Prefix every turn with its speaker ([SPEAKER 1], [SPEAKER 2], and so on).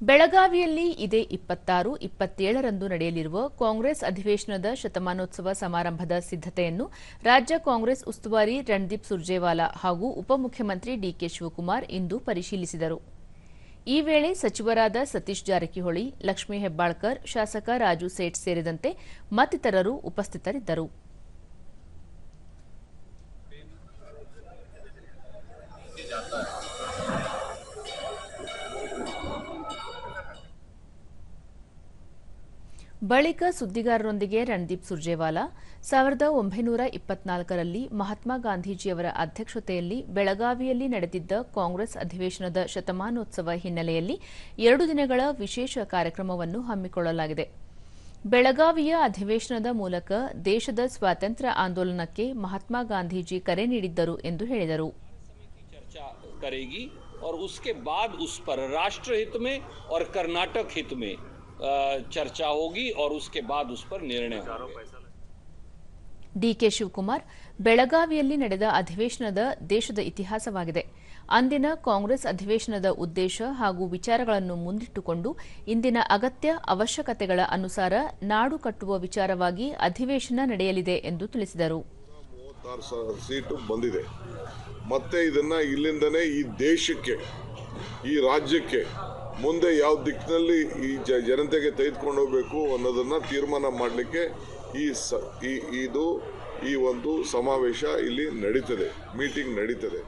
[SPEAKER 1] ಬೆಳಗಾವಿಯಲ್ಲಿ ಇದೇ ಇಪ್ಪತ್ತಾರು, ಇಪ್ಪತ್ತೇಳರಂದು ನಡೆಯಲಿರುವ ಕಾಂಗ್ರೆಸ್ ಅಧಿವೇಶನದ ಶತಮಾನೋತ್ಸವ ಸಮಾರಂಭದ ಸಿದ್ದತೆಯನ್ನು ರಾಜ್ಯ ಕಾಂಗ್ರೆಸ್ ಉಸ್ತುವಾರಿ ರಣದೀಪ್ ಸುರ್ಜೇವಾಲಾ ಹಾಗೂ ಉಪಮುಖ್ಯಮಂತ್ರಿ ಡಿಕೆ ಶಿವಕುಮಾರ್ ಇಂದು ಪರಿಶೀಲಿಸಿದರು. ಈ ವೇಳೆ ಸಚಿವರಾದ ಸತೀಶ್ ಜಾರಕಿಹೊಳಿ, ಲಕ್ಷ್ಮೀ ಹೆಬ್ಬಾಳ್ಕರ್, ಶಾಸಕ ರಾಜು ಸೇಠ್ ಸೇರಿದಂತೆ ಮತ್ತಿತರರು ಉಪಸ್ಥಿತರಿದ್ದರು. ಬಳಿಕ ಸುದ್ದಿಗಾರರೊಂದಿಗೆ ರಣದೀಪ್ ಸುರ್ಜೇವಾಲಾ ಸಾವಿರದ ಒಂಬೈನೂರ ಇಪ್ಪತ್ನಾಲ್ಕರಲ್ಲಿ ಮಹಾತ್ಮ ಗಾಂಧೀಜಿಯವರ ಅಧ್ಯಕ್ಷತೆಯಲ್ಲಿ ಬೆಳಗಾವಿಯಲ್ಲಿ ನಡೆದಿದ್ದ ಕಾಂಗ್ರೆಸ್ ಅಧಿವೇಶನದ ಶತಮಾನೋತ್ಸವ ಹಿನ್ನೆಲೆಯಲ್ಲಿ ಎರಡು ದಿನಗಳ ವಿಶೇಷ ಕಾರ್ಯಕ್ರಮವನ್ನು ಹಮ್ಮಿಕೊಳ್ಳಲಾಗಿದೆ ಬೆಳಗಾವಿಯ ಅಧಿವೇಶನದ ಮೂಲಕ ದೇಶದ ಸ್ವಾತಂತ್ರ್ಯ ಆಂದೋಲನಕ್ಕೆ ಮಹಾತ್ಮ ಗಾಂಧೀಜಿ ಕರೆ ನೀಡಿದ್ದರು ಎಂದು ಹೇಳಿದರು
[SPEAKER 2] चर्चा करेगी और उसके बाद उस पर राष्ट्र हित में और कर्नाटक हित में अ, चर्चा होगी और उसके बाद उस पर निर्णय होंगे
[SPEAKER 1] ಡಿಕೆ ಶಿವಕುಮಾರ್ ಬೆಳಗಾವಿಯಲ್ಲಿ ನಡೆದ ಅಧಿವೇಶನದ ದೇಶದ ಇತಿಹಾಸವಾಗಿದೆ ಅಂದಿನ ಕಾಂಗ್ರೆಸ್ ಅಧಿವೇಶನದ ಉದ್ದೇಶ ಹಾಗೂ ವಿಚಾರಗಳನ್ನು ಮುಂದಿಟ್ಟುಕೊಂಡು ಇಂದಿನ ಅಗತ್ಯ ಅವಶ್ಯಕತೆಗಳ ಅನುಸಾರ ನಾಡು ಕಟ್ಟುವ ವಿಚಾರವಾಗಿ ಅಧಿವೇಶನ ನಡೆಯಲಿದೆ ಎಂದು ತಿಳಿಸಿದರು
[SPEAKER 3] ಮೂವತ್ತಾರು ಸಾವಿರ ಸೀಟು ಬಂದಿದೆ ಮತ್ತೆ ಇದನ್ನ ಇಲ್ಲಿಂದನೇ ಈ ದೇಶಕ್ಕೆ ಈ ರಾಜ್ಯಕ್ಕೆ ಮುಂದೆ ಯಾವ ದಿಕ್ಕಿನಲ್ಲಿ ಈ ಜ ಜನತೆಗೆ ತೆಗೆದುಕೊಂಡು ಹೋಗಬೇಕು ಅನ್ನೋದನ್ನ ತೀರ್ಮಾನ ಮಾಡಲಿಕ್ಕೆ ಈ ಸ, ಈ, ಇದು ಈ ಒಂದು ಸಮಾವೇಶ ಇಲ್ಲಿ ನಡೀತದೆ, ಮೀಟಿಂಗ್ ನಡೀತದೆ.